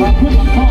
ขอบคุณ